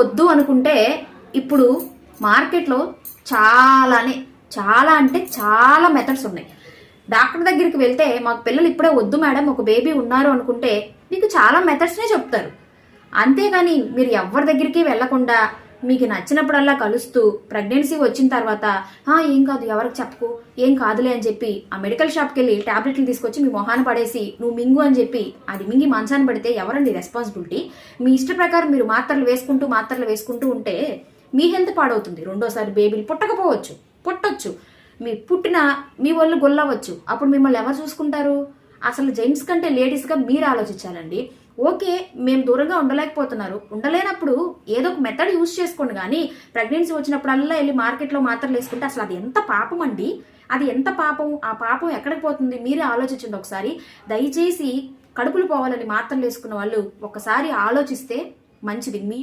వద్దు అనుకుంటే ఇప్పుడు మార్కెట్లో చాలానే చాలా అంటే చాలా మెథడ్స్ ఉన్నాయి. డాక్టర్ దగ్గరికి వెళ్తే మాకు పిల్లలు ఇప్పుడే వద్దు మేడం ఒక బేబీ ఉన్నారు అనుకుంటే మీకు చాలా మెథడ్స్నే చెప్తారు. అంతేగాని మీరు ఎవరి దగ్గరికి వెళ్ళకుండా మీకు నచ్చినప్పుడల్లా కలుస్తూ ప్రెగ్నెన్సీ వచ్చిన తర్వాత ఏం కాదు ఎవరికి చెప్పకు ఏం కాదులే అని చెప్పి ఆ మెడికల్ షాప్కి వెళ్ళి టాబ్లెట్లు తీసుకొచ్చి మీ మొహాన పడేసి నువ్వు మింగు అని చెప్పి అది మింగి మంచాన్ని పడితే ఎవరండి రెస్పాన్సిబిలిటీ మీ ఇష్ట ప్రకారం మీరు మాత్రలు వేసుకుంటూ మాత్రలు వేసుకుంటూ ఉంటే మీ హెల్త్ పాడవుతుంది. రెండోసారి బేబీలు పుట్టకపోవచ్చు పుట్టొచ్చు. మీ పుట్టిన మీ ఒళ్ళు గొల్లవచ్చు అప్పుడు మిమ్మల్ని ఎవరు చూసుకుంటారు? అసలు జెంట్స్ కంటే లేడీస్గా మీరు ఆలోచించాలండి. ఓకే మేము దూరంగా ఉండలేకపోతున్నారు. ఉండలేనప్పుడు ఏదో ఒక మెథడ్ యూజ్ చేసుకోండి కానీ ప్రెగ్నెన్సీ వచ్చినప్పుడల్లా వెళ్ళి మార్కెట్లో మాత్రలు వేసుకుంటే అసలు అది ఎంత పాపం అండి? అది ఎంత పాపం? ఆ పాపం ఎక్కడికి పోతుంది? మీరే ఆలోచించండి ఒకసారి. దయచేసి కడుపులు పోవాలని మాత్రలు వేసుకున్న వాళ్ళు ఒకసారి ఆలోచిస్తే మంచిది. మీ